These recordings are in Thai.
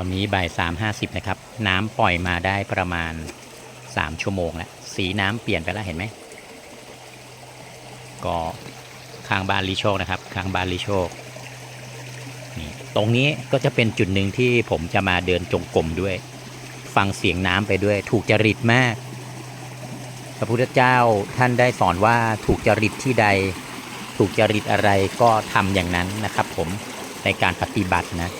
ตอนนี้บ่ายสามห้าสิบนะครับ น้ำปล่อยมาได้ประมาณสามชั่วโมงแล้วสีน้ำเปลี่ยนไปแล้วเห็นไหมก็ข้างบ้านลิโชคนะครับ ข้างบ้านลิโชคนี่ตรงนี้ก็จะเป็นจุดหนึ่งที่ผมจะมาเดินจงกรมด้วย ฟังเสียงน้ำไปด้วย ถูกจริตมาก พระพุทธเจ้าท่านได้สอนว่าถูกจริตที่ใด ถูกจริตอะไรก็ทำอย่างนั้นนะครับ ผมในการปฏิบัตินะ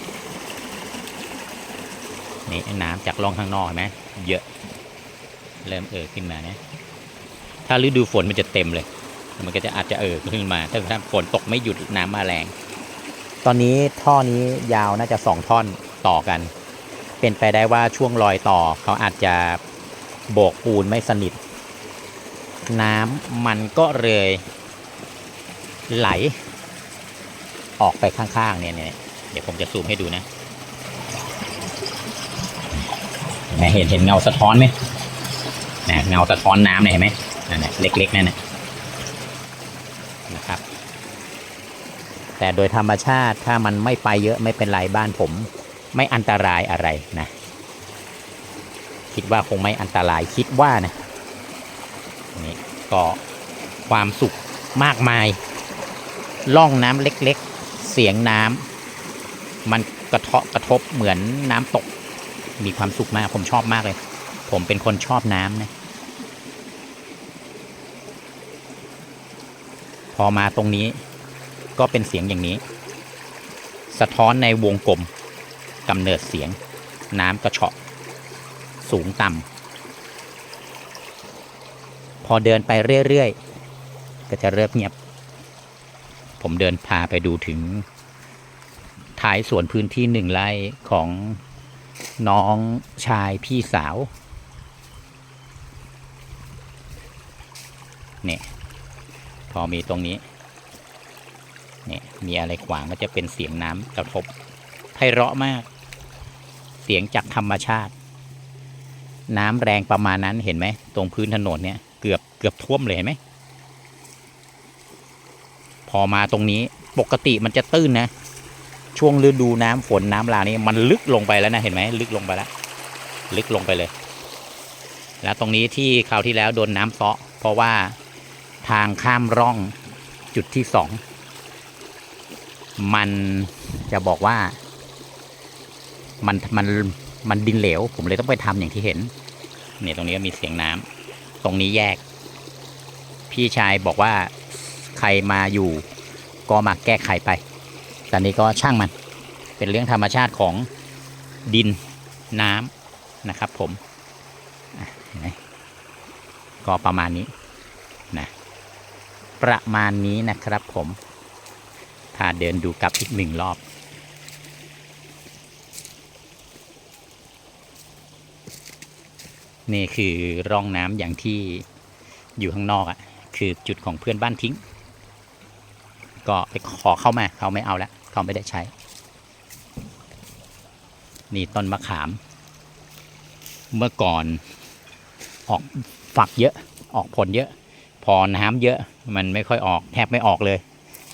นี่น้ำจากร่องข้างนอกเห็นไหมเยอะ เริ่มเอ่อขึ้นมานะถ้าฤดูฝนมันจะเต็มเลย มันก็จะอาจจะเอ่อขึ้นมา ถ้าถ้าฝนตกไม่หยุดน้ำมาแรง ตอนนี้ท่อนี้ยาวน่าจะสองท่อนต่อกัน เป็นไปได้ว่าช่วงรอยต่อเขาอาจจะโบกปูนไม่สนิท น้ำมันก็เลยไหล ออกไปข้างๆเนี่ยเนี่ยเดี๋ยวผมจะซูมให้ดูนะเห็ นไหมเห็นเห็นเงาสะท้อนไหมนะเงาสะท้อนน้ำเนี่ยเห็นไหมนั่นแหละเล็กๆนั่นแหละนะครับ แต่โดยธรรมชาติถ้ามันไม่ไปเยอะไม่เป็นไรบ้านผม ไม่อันตรายอะไรนะ คิดว่าคงไม่อันตรายคิดว่านะนี่ก็ความสุขมากมายล่องน้ำเล็กๆ เสียงน้ำมันกระเทาะกระทบเหมือนน้ำตก มีความสุขมาก ผมชอบมากเลย ผมเป็นคนชอบน้ำนะพอมาตรงนี้ก็เป็นเสียงอย่างนี้ สะท้อนในวงกลมกำเนิดเสียง น้ำกระเฉาะ สูงต่ำพอเดินไปเรื่อยๆ ก็จะเริ่มเงียบ ผมเดินพาไปดูถึงท้ายสวนพื้นที่หนึ่งไร่ของ น้องชายพี่สาว เนี่ย พอมีตรงนี้ เนี่ย มีอะไรขวางก็จะเป็นเสียงน้ำกระทบไพเราะมาก เสียงจากธรรมชาติ น้ำแรงประมาณนั้นเห็นไหม ตรงพื้นถนนเนี่ย เกือบเกือบท่วมเลยเห็นไหม พอมาตรงนี้ปกติมันจะตื้นนะ ช่วงฤดูน้ำฝนน้ำหลานี่มันลึกลงไปแล้วนะเห็นไหมลึกลงไปแล้ว ลึกลงไปเลย แล้วตรงนี้ที่คราวที่แล้วโดนน้ำเซาะ เพราะว่าทางข้ามร่องจุดที่สองมันจะบอกว่า มันมันมันดินเหลว ผมเลยต้องไปทำอย่างที่เห็น เนี่ยตรงนี้ก็มีเสียงน้ำตรงนี้แยก พี่ชายบอกว่าใครมาอยู่ก็มาแก้ไขไป แต่นี้ก็ช่างมัน เป็นเรื่องธรรมชาติของดินน้ำนะครับ ผมอะเห็นไหมก็ประมาณนี้นะประมาณนี้นะครับผมพาเดินดูกลับอีกหนึ่งรอบนี่คือร่องน้ำอย่างที่อยู่ข้างนอกอะ่ะ คือจุดของเพื่อนบ้านทิ้ง ก็ไปขอเข้ามาเขาไม่เอาแล้ว เขาไม่ได้ใช้ นี่ต้นมะขาม เมื่อก่อนออกฝักเยอะออกผลเยอะ พอน้ำเยอะมันไม่ค่อยออกแทบไม่ออกเลย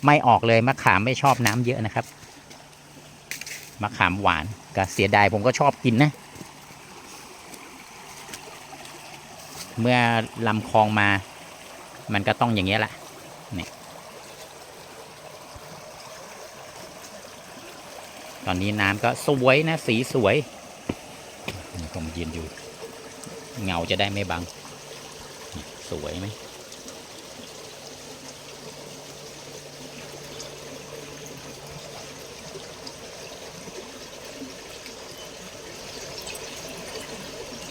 ไม่ออกเลยมะขามไม่ชอบน้ำเยอะนะครับมะขามหวานก็เสียดายผมก็ชอบกินนะ เมื่อลำคลองมา มันก็ต้องอย่างเงี้ยแหละนี่ ตอนนี้น้ำก็สวยนะ สีสวยนี่ผมยืนอยู่ เงาจะได้ไม่บังนี่สวยไหม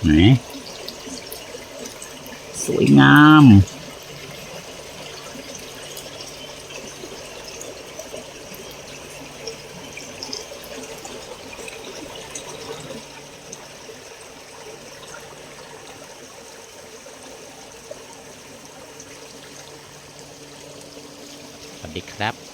ไหนสวยงาม ดีครับ